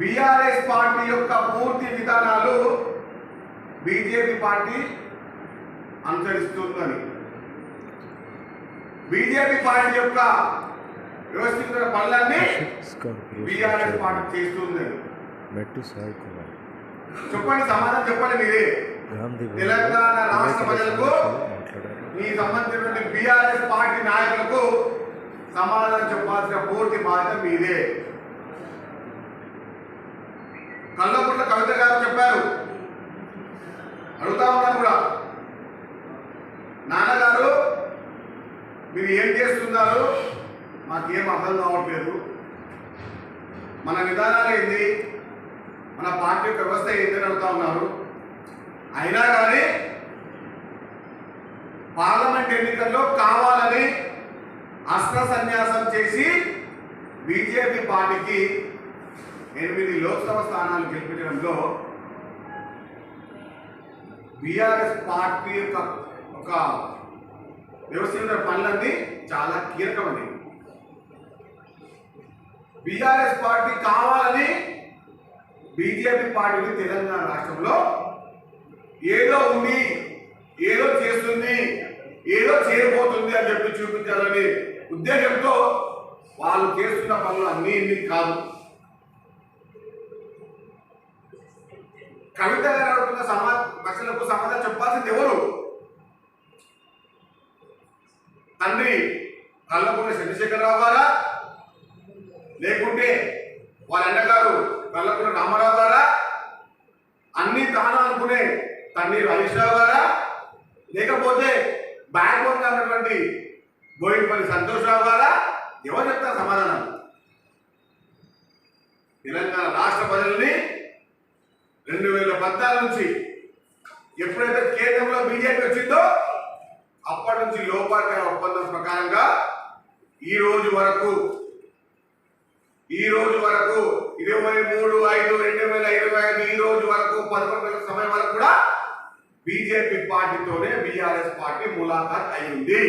BRS party యొక్క పూర్తి విధానాలు బీజేపీ పార్టీ అనుసరిస్తుందని. బీజేపీ పార్టీ యొక్క వ్యవస్థిత పనులన్నీ బీఆర్ఎస్ పార్టీ చేస్తుందని. చెప్పండి సమాధానం చెప్పండి మీరే. తెలంగాణ రాష్ట్ర ప్రజలకు మీ సంబంధించినటువంటి బీఆర్ఎస్ పార్టీ నాయకులకు సమాధానం చెప్పాల్సిన పూర్తి బాధ్యత మీదే. కల్లపుట్ల కవిత గారు చెప్పారు. అడుగుతా ఉన్నాను కూడా. నాన్నగారు మీరు ఏం చేస్తున్నారు? మాకేం అర్థం కావట్లేదు. మన విధానాలు ఏంది? మన పార్టీ వ్యవస్థ ఏంటి అని అడుగుతా ఉన్నారు. అయినా కానీ పార్లమెంట్ ఎన్నికల్లో కావాలని అస్త్ర సన్యాసం చేసి బీజేపీ పార్టీకి ఎనిమిది లోక్సభ స్థానాలు గెలిపించడంలో బీఆర్ఎస్ పార్టీ యొక్క ఒక వ్యవస్థ పనులన్నీ చాలా కీలకమైనవి బీఆర్ఎస్ పార్టీ కావాలని బీజేపీ పార్టీని తెలంగాణ రాష్ట్రంలో ఏదో ఉంది ఏదో చేస్తుంది ఏదో చేయబోతుంది అని చెప్పి చూపించాలని ఉద్దేశంతో వాళ్ళు చేస్తున్న పనులు అన్నీ ఇన్ని కాదు. కవిత గారు అడుగుతున్న సమా ప్రశ్నలకు సమాధానం చెప్పాల్సింది ఎవరు? తండ్రి కల్లపూడి చంద్రశేఖరరావు గారా? లేకుంటే వాళ్ళ అన్నగారు కల్లపూడి రామారావు గారా? అన్ని తాను అనుకునే తండ్రి హరీష్ రావు గారా? లేకపోతే బ్యాక్ బోన్ ఉన్నటువంటి బోయినపల్లి సంతోష్ రావు గారా? ఎవరు చెప్తారు సమాధానం? తెలంగాణ రాష్ట్ర ప్రజలని పద్నాలుగు నుంచి ఎప్పుడైతే కేంద్రంలో బీజేపీ వచ్చిందో అప్పటి నుంచి లోపాకర ఒప్పందం ప్రకారంగా ఈ రోజు వరకు ఈ రోజు వరకు ఇరవై మూడు ఐదు రెండు వేల ఇరవై ఐదు ఈ రోజు వరకు పదకొండు వేల సమయం వరకు కూడా బీజేపీ పార్టీతోనే బీఆర్ఎస్ పార్టీ ములాఖాత్ అయింది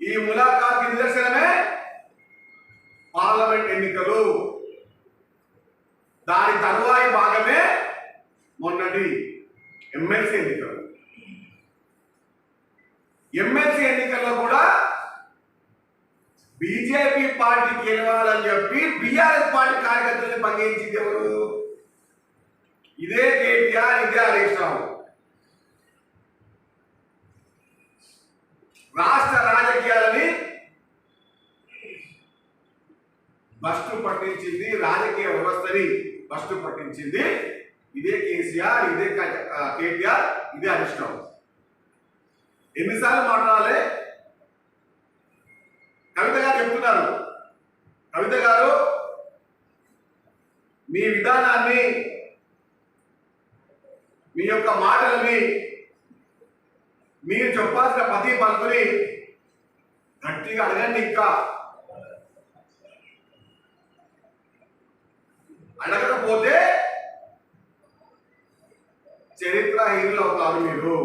ఈ ములాఖాత్ నిదర్శనం పార్లమెంట్ ఎన్నికలు దాని తరువాయి భాగమే మొన్నటి ఎమ్మెల్సీ ఎన్నికలు. ఎమ్మెల్సీ ఎన్నికల్లో కూడా బీజేపీ పార్టీ గెలవాలని చెప్పి బీఆర్ఎస్ పార్టీ కార్యకర్తల్ని పంగించింది ఎవరు? ఇదే కేటీఆర్ ఇదే హరీష్ రావు. రాష్ట్ర రాజకీయాలని భ్రష్టు పట్టించింది రాజకీయ వ్యవస్థని ఫస్ట్ పట్టించింది ఇదే కేసీఆర్ ఇదే కేటీఆర్ ఇదే హరీష్ రావు. ఎన్నిసార్లు మాట్లాడాలి? కవిత గారు చెప్తున్నారు. కవిత గారు మీ విధానాన్ని మీ యొక్క మాటలని మీరు చెప్పాల్సిన ప్రతి పలుకుని గట్టిగా అడగండి ఇంకా. అడగకపోతే చరిత్రహీనులు అవుతారు మీరు.